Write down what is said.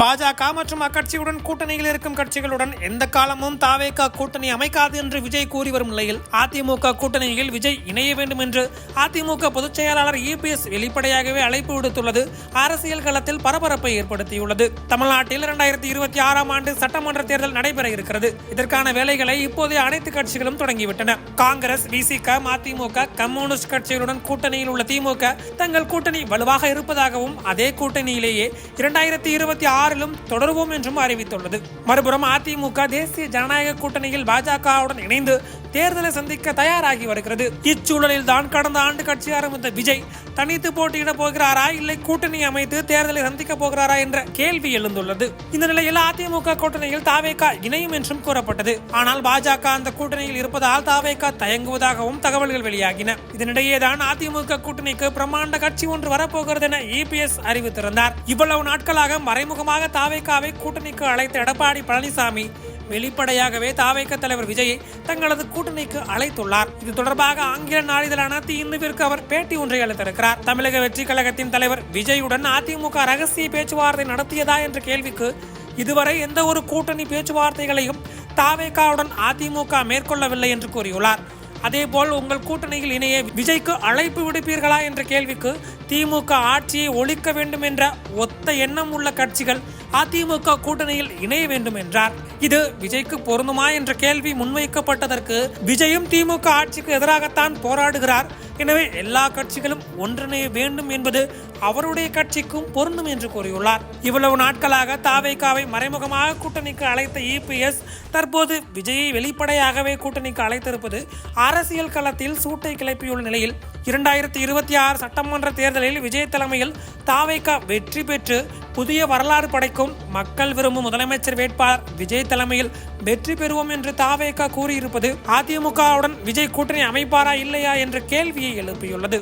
பாஜக மற்றும் அக்கட்சியுடன் கூட்டணியில் இருக்கும் கட்சிகளுடன் எந்த காலமும் தாவேக கூட்டணி அமைக்காது என்று விஜய் கூறி வரும் நிலையில் அதிமுக கூட்டணியில் விஜய் இணைய வேண்டும் என்று அதிமுக பொதுச் செயலாளர் இபிஎஸ் வெளிப்படையாகவே அழைப்பு விடுத்துள்ளது. அரசியல் களத்தில் பரபரப்பை ஏற்படுத்தியுள்ளது. தமிழ்நாட்டில் இரண்டாயிரத்தி இருபத்தி ஆறாம் ஆண்டு சட்டமன்ற தேர்தல் நடைபெற இருக்கிறது. இதற்கான வேலைகளை இப்போதே அனைத்து கட்சிகளும் தொடங்கிவிட்டன. காங்கிரஸ் விசிக மதிமுக கம்யூனிஸ்ட் கட்சிகளுடன் கூட்டணியில் உள்ள திமுக தங்கள் கூட்டணி வலுவாக இருப்பதாகவும் அதே கூட்டணியிலேயே இரண்டாயிரத்தி இருபத்தி ஆறு ஆறிலும் தொடருவோம் என்றும் அறிவித்துள்ளது. மறுபுறம் அதிமுக தேசிய ஜனநாயக கூட்டணியில் பாஜகவுடன் இணைந்து தேர்தலை சந்திக்க தயாராகி வருகிறது. இச்சூழலில் தான் கடந்த ஆண்டு கட்சி ஆரம்பித்த விஜய் தனித்து போட்டியிட போகிறாரா இல்லை கூட்டணி அமைத்து தேர்தலை சந்திக்க போகிறாரா என்ற கேள்வி எழுந்துள்ளது. இந்த நிலையில் அதிமுக கூட்டணியில் தாவேகா இணையும் என்றும் கூறப்பட்டது. ஆனால் பாஜக அந்த கூட்டணியில் இருப்பதால் தாவேகா தயங்குவதாகவும் தகவல்கள் வெளியாகின. இதனிடையே தான் அதிமுக கூட்டணிக்கு பிரம்மாண்ட கட்சி ஒன்று வரப்போகிறது என இபிஎஸ் அறிவித்திருந்தார். இவ்வளவு நாட்களாக மறைமுகமாக தாவேகாவை கூட்டணிக்கு அழைத்த எடப்பாடி பழனிசாமி வெளிப்படையாகவே தாவைக்க தலைவர் விஜயை தங்களது கூட்டணிக்கு அழைத்துள்ளார். இது தொடர்பாக ஆங்கில நாளிதழான தி இந்துவிற்கு அவர் பேட்டி ஒன்றை அளித்திருக்கிறார். தமிழக வெற்றி கழகத்தின் தலைவர் விஜயுடன் அதிமுக ரகசிய பேச்சுவார்த்தை நடத்தியதா என்ற கேள்விக்கு இதுவரை எந்த ஒரு கூட்டணி பேச்சுவார்த்தைகளையும் தாவேக்காவுடன் அதிமுக மேற்கொள்ளவில்லை என்று கூறியுள்ளார். அதேபோல் உங்கள் கூட்டணியில் இணைய விஜய்க்கு அழைப்பு விடுப்பீர்களா என்ற கேள்விக்கு திமுக ஆட்சியை ஒழிக்க வேண்டும் என்ற ஒத்த எண்ணம் உள்ள கட்சிகள் அதிமுக கூட்டணியில் இணைய வேண்டும் என்றார். இது விஜய்க்கு பொருந்துமா என்ற கேள்வி முன்வைக்கப்பட்டதற்கு விஜயும் திமுக ஆட்சிக்கு எதிராகத்தான் போராடுகிறார். எனவே எல்லா கட்சிகளும் ஒன்றிணைய வேண்டும் என்பது அவருடைய கட்சிக்கும் பொருந்தும் என்று கூறியுள்ளார். இவ்வளவு நாட்களாக தாவைக்காவை மறைமுகமாக கூட்டணிக்கு அழைத்த இபிஎஸ் தற்போது விஜயை வெளிப்படையாகவே கூட்டணிக்கு அழைத்திருப்பது அரசியல் களத்தில் சூட்டை கிளப்பியுள்ள நிலையில் இரண்டாயிரத்தி இருபத்தி ஆறு சட்டமன்ற தேர்தலில் விஜய் தலைமையில் தாவேகா வெற்றி பெற்று புதிய வரலாறு படைக்கும் மக்கள் விரும்பும் முதலமைச்சர் வேட்பாளர் விஜய் தலைமையில் வெற்றி பெறுவோம் என்று தாவேகா கூறியிருப்பது அதிமுகவுடன் விஜய் கூட்டணி அமைப்பாரா இல்லையா என்ற கேள்வியை எழுப்பியுள்ளது.